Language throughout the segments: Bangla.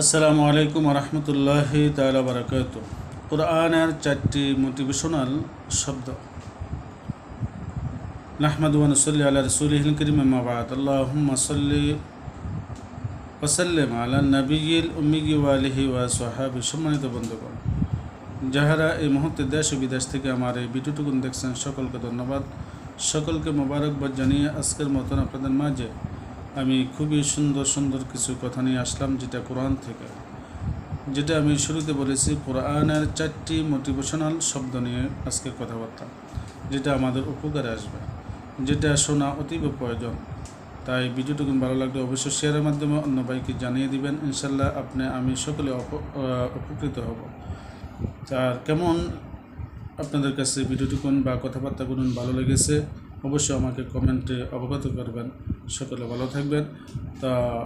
আসসালামু আলাইকুম রহমতুল্লাহ তালা বারাকাত কোরআনের চারটি মোটিভেশনাল শব্দ। নাহমাদ ওয়ানসল্লি আল্লাহ রসুল করিম মাবাদ আল্লাহুম্মা সাল্লি ওসাল্লাম আলা নবীল উম্মিগি ওয়ালিহি ওয়া সাহাবি সম্মানিত বন্ধুগণ, যাহারা এই মুহূর্তে দেশ ও বিদেশ থেকে আমার এই ভিডিওটুকুন দেখছেন, সকলকে ধন্যবাদ। সকলকে মোবারকবাদ জানিয়ে আজকের মতন আপনাদের মাঝে আমি খুবই সুন্দর সুন্দর কিছু কথা নিয়ে আসলাম যেটা কোরআন থেকে। যেটা আমি শুরুতে বলেছি, কোরআনের চারটি মোটিভেশনাল শব্দ নিয়ে আজকে কথাবার্তা, যেটা আমাদের উপকারে আসবে। যেটা শোনা অতীব প্রয়োজন। তাই ভিডিওটুকু ভালো লাগলে অবশ্যই শেয়ারের মাধ্যমে অন্য ভাইকে জানিয়ে দিবেন ইনশাল্লাহ আপনি, আমি সকলে উপকৃত হব। তার কেমন আপনাদের কাছে ভিডিওটুকুন বা কথাবার্তাগুলো ভালো লেগেছে, অবশ্যই আমাকে কমেন্টে অবগত করবেন। সকলে ভালো থাকবেন। তা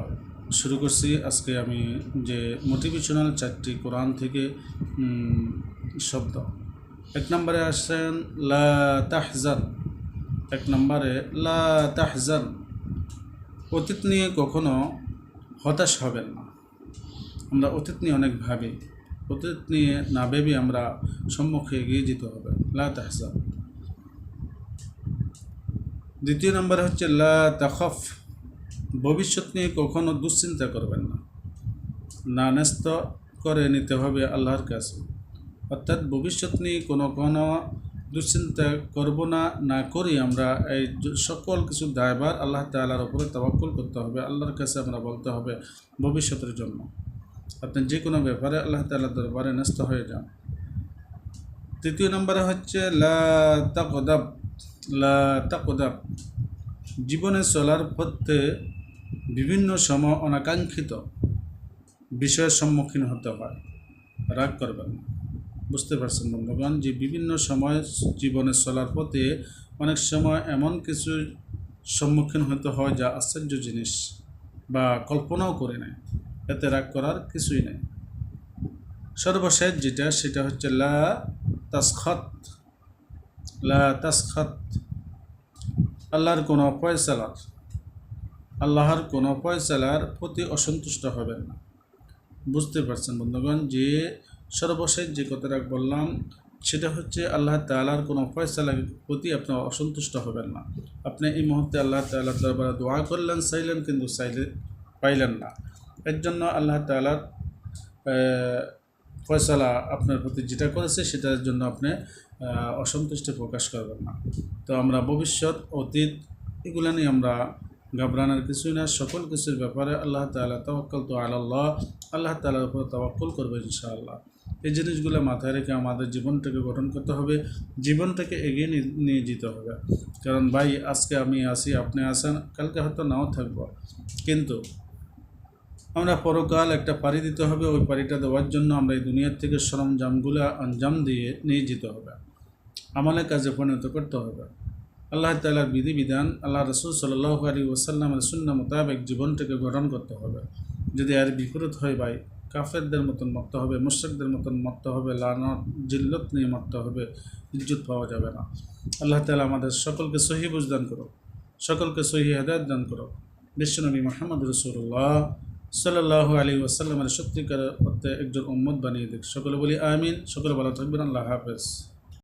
শুরু করছি। আজকে আমি যে মোটিভেশনাল চারটি কোরআন থেকে শব্দ। এক নম্বরে আসছেন, লা তাহজান। এক নম্বরে, লা তাহজান। অতীত নিয়ে কখনো হতাশ হবেন না। আমরা অতীত নিয়ে অনেক ভাবি। অতীত নিয়ে না ভেবে আমরা সম্মুখে এগিয়ে যেতে হবে। লা তাহজান। দ্বিতীয় নম্বরে হচ্ছে, লা তাখফ ভবিষ্যৎ নিয়ে কখনো দুশ্চিন্তা করবেন না। না ন্যস্ত করে নিতে হবে আল্লাহর কাছে। অর্থাৎ ভবিষ্যৎ নিয়ে কোনো কোনো দুশ্চিন্তা করব না না করি আমরা, এই সকল কিছু দায়ভার আল্লাহ তালার উপরে তাবাক্কুল করতে হবে, আল্লাহর কাছে আমরা বলতে হবে ভবিষ্যতের জন্য। আপনি যে কোনো ব্যাপারে আল্লাহ তালার দরবারে ন্যস্ত হয়ে যান। তৃতীয় নম্বরে হচ্ছে, লা তাকদাব লা জীবনে চলার পথে বিভিন্ন সময় অনাকাঙ্ক্ষিত বিষয়ের সম্মুখীন হতে হয়। রাগ করবেন বুঝতে পারছেন বন্ধুগণ যে বিভিন্ন সময় জীবনে চলার পথে অনেক সময় এমন কিছু সম্মুখীন হতে হয় যা আশ্চর্য জিনিস বা কল্পনাও করে নেয়। এতে রাগ করার কিছুই নেই। সর্বশেষ যেটা, সেটা হচ্ছে লা তাসখত। আল্লাহর কোনো ফয়সালার, আল্লাহর কোনো ফয়সালার প্রতি অসন্তুষ্ট হবেন না। বুঝতে পারছেন বন্ধুগণ, যে সর্বশেষ যে কথাটা বললাম, সেটা হচ্ছে আল্লাহ তালার কোনো ফয়সালার প্রতি আপনার অসন্তুষ্ট হবেন না। আপনি এই মুহূর্তে আল্লাহ তাল্লাহ দরবারে দোয়া করলেন, চাইলেন কিন্তু চাইলে পাইলেন না। এর জন্য আল্লাহ তালার ফয়সালা আপনার প্রতি যেটা করেছে সেটার জন্য আপনি অসন্তুষ্টি প্রকাশ করবেন না। তো আমরা ভবিষ্যৎ, অতীত, এগুলো নিয়ে আমরা ঘাবড়ানোর কিছুই না। সকল কিছুর ব্যাপারে আল্লাহ তালা তওয়াক্কাল তো আল্লাহ। আল্লাহ তালার উপর তওয়াক্কুল করবে ইনশাআল্লাহ। এই জিনিসগুলো মাথায় রেখে আমাদের জীবনটাকে গঠন করতে হবে। জীবনটাকে এগিয়ে নিয়ে যেতে হবে। কারণ ভাই, আজকে আমি আসি, আপনি আসেন, কালকে হয়তো নাও থাকব। কিন্তু আমরা পরকাল একটা পাড়ি দিতে হবে, ওই পাড়িটা দেওয়ার জন্য আমরা এই দুনিয়ার থেকে সরঞ্জামগুলো, আঞ্জাম দিয়ে নিয়ে যেতে হবে। আমলের কাজে পরিণত করতে হবে। আল্লাহ তালার বিধিবিধান, আল্লাহ রসুল সাল্লাহ আলী ওসাল্লামের শূন্য মোতাবেক জীবনটাকে গঠন করতে হবে। যদি আর বিপরীত হয় ভাই, কাফেরদের মতন মরতে হবে, মুশ্রিকদের মতন মরতে হবে, লানত, জিল্লত নিয়ে মরতে হবে, ইজ্জত পাওয়া যাবে না। আল্লাহ তালা আমাদের সকলকে সহি বুঝদান করো সকলকে সহি হেদায়ত দান করো বিশ্বনবী মোহাম্মদ রসুল্লাহ সাল্লাহ আলী ওয়াসাল্লামের সত্যিকার অর্থে একজন উম্মত বানিয়ে দিক। সকলে বলি আমিন, সকলে ভালো থাকবেন, আল্লাহ হাফেজ।